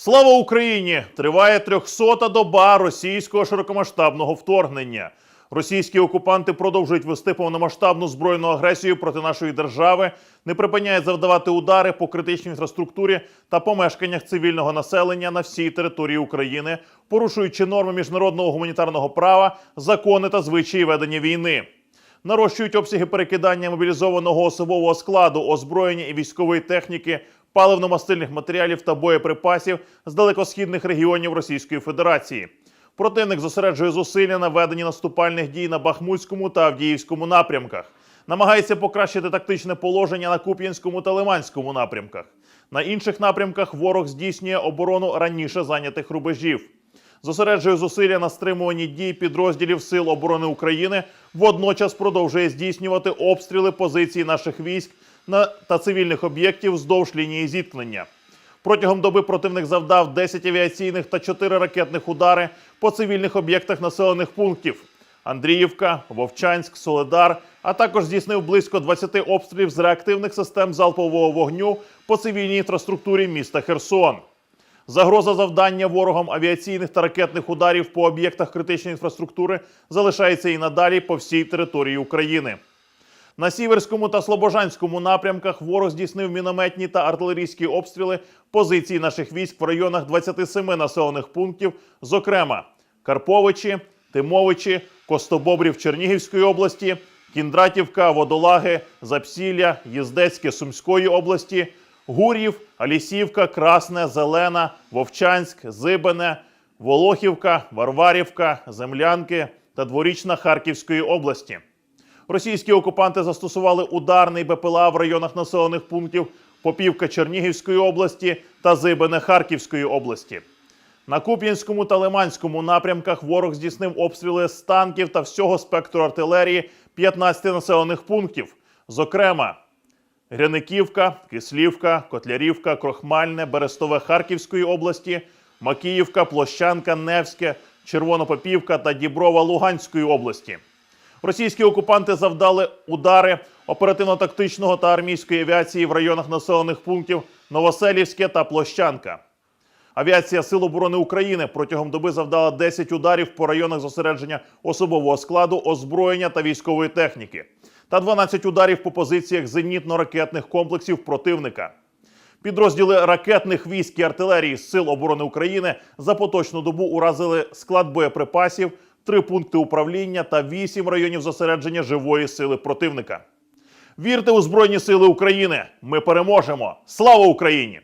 Слава Україні! Триває 300-та доба російського широкомасштабного вторгнення. Російські окупанти продовжують вести повномасштабну збройну агресію проти нашої держави, не припиняють завдавати удари по критичній інфраструктурі та помешканнях цивільного населення на всій території України, порушуючи норми міжнародного гуманітарного права, закони та звичаї ведення війни. Нарощують обсяги перекидання мобілізованого особового складу, озброєння і військової техніки, паливно-мастильних матеріалів та боєприпасів з далекосхідних регіонів Російської Федерації. Противник зосереджує зусилля на веденні наступальних дій на Бахмутському та Авдіївському напрямках. Намагається покращити тактичне положення на Куп'янському та Лиманському напрямках. На інших напрямках ворог здійснює оборону раніше зайнятих рубежів. Зосереджує зусилля на стримуванні дій підрозділів Сил оборони України, водночас продовжує здійснювати обстріли позицій наших військ та цивільних об'єктів вздовж лінії зіткнення. Протягом доби противник завдав 10 авіаційних та 4 ракетних удари по цивільних об'єктах населених пунктів: Андріївка, Вовчанськ, Соледар, а також здійснив близько 20 обстрілів з реактивних систем залпового вогню по цивільній інфраструктурі міста Херсон. Загроза завдання ворогом авіаційних та ракетних ударів по об'єктах критичної інфраструктури залишається і надалі по всій території України. На Сіверському та Слобожанському напрямках ворог здійснив мінометні та артилерійські обстріли позицій наших військ в районах 27 населених пунктів, зокрема Карповичі, Тимовичі, Костобобрів Чернігівської області, Кіндратівка, Водолаги, Запсілля, Єздецьке Сумської області, Гур'їв, Алісівка, Красне, Зелена, Вовчанськ, Зибене, Волохівка, Варварівка, Землянки та Дворічна Харківської області. Російські окупанти застосували ударний БПЛА в районах населених пунктів Попівка Чернігівської області та Зибене Харківської області. На Куп'янському та Лиманському напрямках ворог здійснив обстріли з танків та всього спектру артилерії 15 населених пунктів, зокрема Гряниківка, Кислівка, Котлярівка, Крохмальне, Берестове Харківської області, Макіївка, Площанка, Невське, Червонопопівка та Діброва Луганської області. Російські окупанти завдали удари оперативно-тактичного та армійської авіації в районах населених пунктів Новоселівське та Площанка. Авіація Сил оборони України протягом доби завдала 10 ударів по районах зосередження особового складу, озброєння та військової техніки, та 12 ударів по позиціях зенітно-ракетних комплексів противника. Підрозділи ракетних військ і артилерії Сил оборони України за поточну добу уразили склад боєприпасів, три пункти управління та вісім районів зосередження живої сили противника. Вірте у Збройні Сили України! Ми переможемо! Слава Україні!